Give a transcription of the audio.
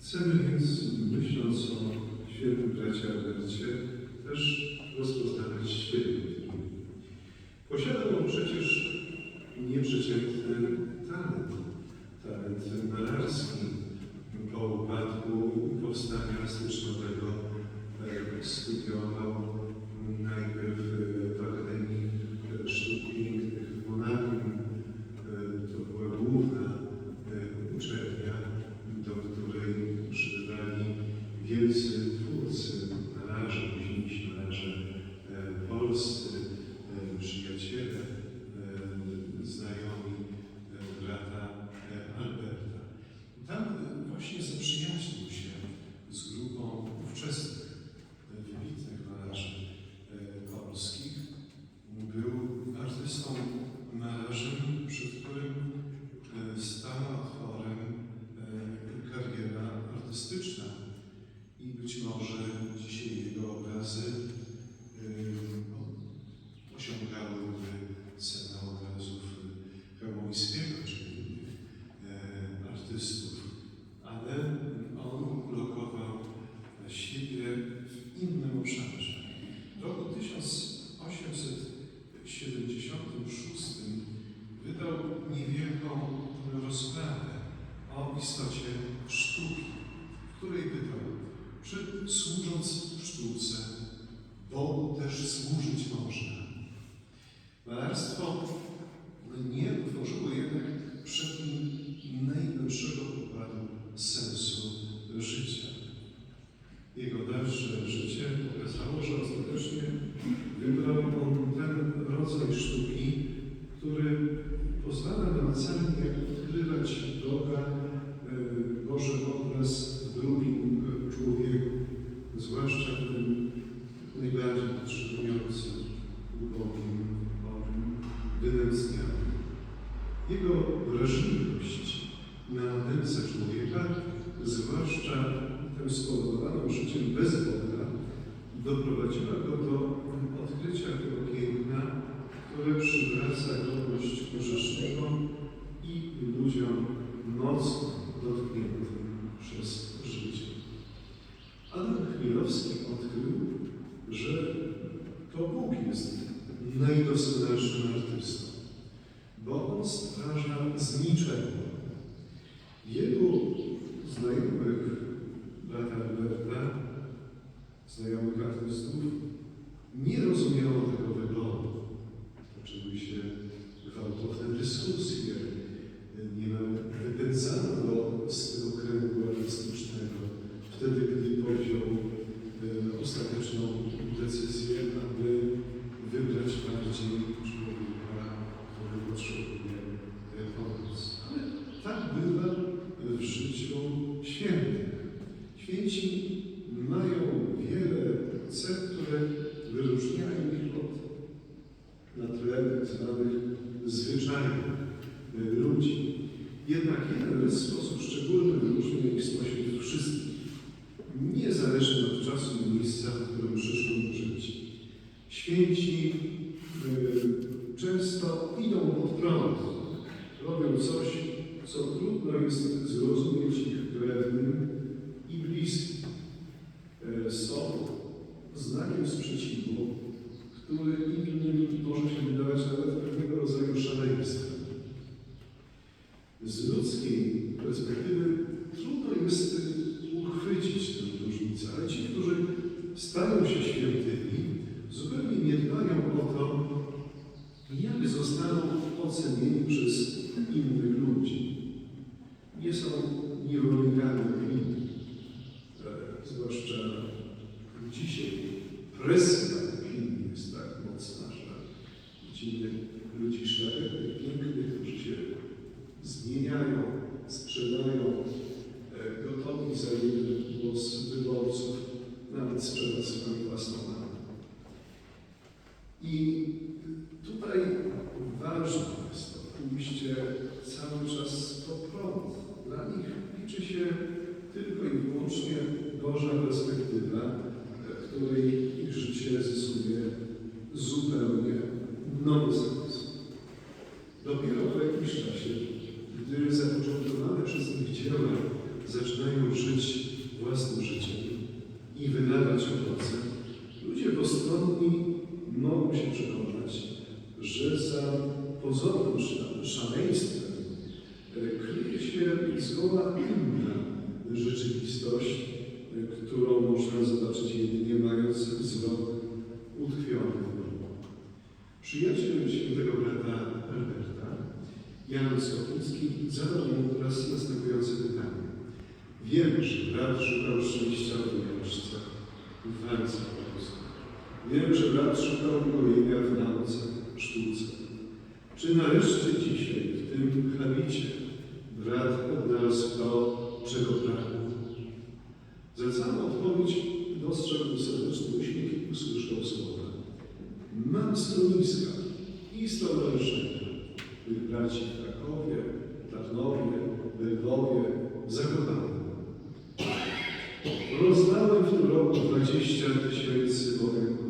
Chcemy więc, myśląc o świętym bracie Albercie, też rozpoznawać siebie. Posiadał on przecież nieprzeciętny talent, talent malarski. Po upadku powstania styczniowego e, studiował najpierw e, w Akademii Sztuk Pięknych w Monachium. E, To była główna e, uczelnia, do której przybywali wielcy twórcy, malarze, późniejsi malarze e, polscy, e, przyjaciele, e, znajomi e, brata e, Alberta. Tam e, właśnie zaprzyjaźnił się z grupą ówczesnych e, wybitnych malarzy e, polskich. Był artystą, malarzem, przed którym e, stała otworem e, kariera artystyczna. I być może dzisiaj jego obrazy e, no, osiągałyby cenę obrazów Chełmońskiego czy innych e, artystów, ale on ulokował siebie w innym obszarze. W roku 1876 wydał niewielką rozprawę o istocie sztuki, w której pytał, czy służąc sztuce, Bogu też służyć można. Malarstwo nie utworzyło jednak przed nim najgłębszego pokładu sensu życia. Jego dalsze życie pokazało, że ostatecznie wybrał on ten rodzaj sztuki, który pozwala namacalnie odkrywać Boga, e, Boży obraz w drugim e, człowieku, zwłaszcza w tym najbardziej potrzebującym, ubogim, chorym, wynędznianym. Jego wrażliwość na męce człowieka, zwłaszcza tę spowodowaną życiem bez Boga, doprowadziła go do odkrycia tego piękna, które przywraca godność grzesznego i ludziom mocno dotkniętym przez życie. Adam Chmielowski odkrył, że to Bóg jest najdoskonalszym artystą, On stwarza z niczego. Wielu znajomych brata Alberta, znajomych artystów, nie rozumiało tego wyboru. Toczyły się gwałtowne dyskusje, niemal wypędzano go z tego kręgu artystycznego. Wtedy, gdy podjął e, ostateczną decyzję, aby wybrać bardziej człowieka, który potrzebuje e, pomocy. Ale tak bywa w życiu świętych. Święci mają wiele cech, które wyróżniają ich od naturalnych, zwanych zwyczajnych e, ludzi. Jednak jeden w sposób szczególny wyróżnia ich spośród wszystkich, niezależnie od czasu i miejsca, w którym przyszło żyć. Święci e, często idą pod prąd, robią coś, co trudno jest zrozumieć ich krewnym i bliskim. E, Są znakiem sprzeciwu, który innym może się wydawać nawet pewnego rodzaju szaleństwem. Z ludzkiej perspektywy trudno jest uchwycić tę różnicę, ale ci, którzy stają się świętymi, zupełnie nie dbają o to, jak zostaną ocenieni przez innych ludzi. Nie są niewolnikami opinii, e, zwłaszcza dzisiaj presja opinii jest tak mocna, że ludzi szlachetnych, pięknych, którzy się zmieniają, sprzedają, e, gotowi za jeden głos wyborców nawet sprzedać swoją własną mamę. I tutaj ważne jest to pójście cały czas pod prąd. Dla nich liczy się tylko i wyłącznie Boża perspektywa, w której ich życie zyskuje zupełnie nowy sens. Dopiero po jakimś czasie, gdy zapoczątkowane przez nich dzieła zaczynają żyć własnym życiem i wydawać owoce, ludzie postronni mogą się przekonać, że za pozornym szaleństwem kryje się zgoła inna rzeczywistość, którą można zobaczyć jedynie mając wzrok Przyjaciel świętego brata Herberta, Jan Skopnicki, zadał mu raz następujące pytanie. Wiem, że brat szukał szczęścia w miłości, w walce polskiej. Wiem, że brat szukał ukojenia w nauce, sztuce. Czy nareszcie dzisiaj, w tym habicie, brat odnalazł to, czego pragnął? Za całą odpowiedź dostrzegł serdeczny uśmiech i usłyszał słowa. Mam schroniska i stowarzyszenia, tych braci w Krakowie, Tarnowie, Lwowie, Zakopanem. Rozdałem w tym roku 20 tysięcy bowiem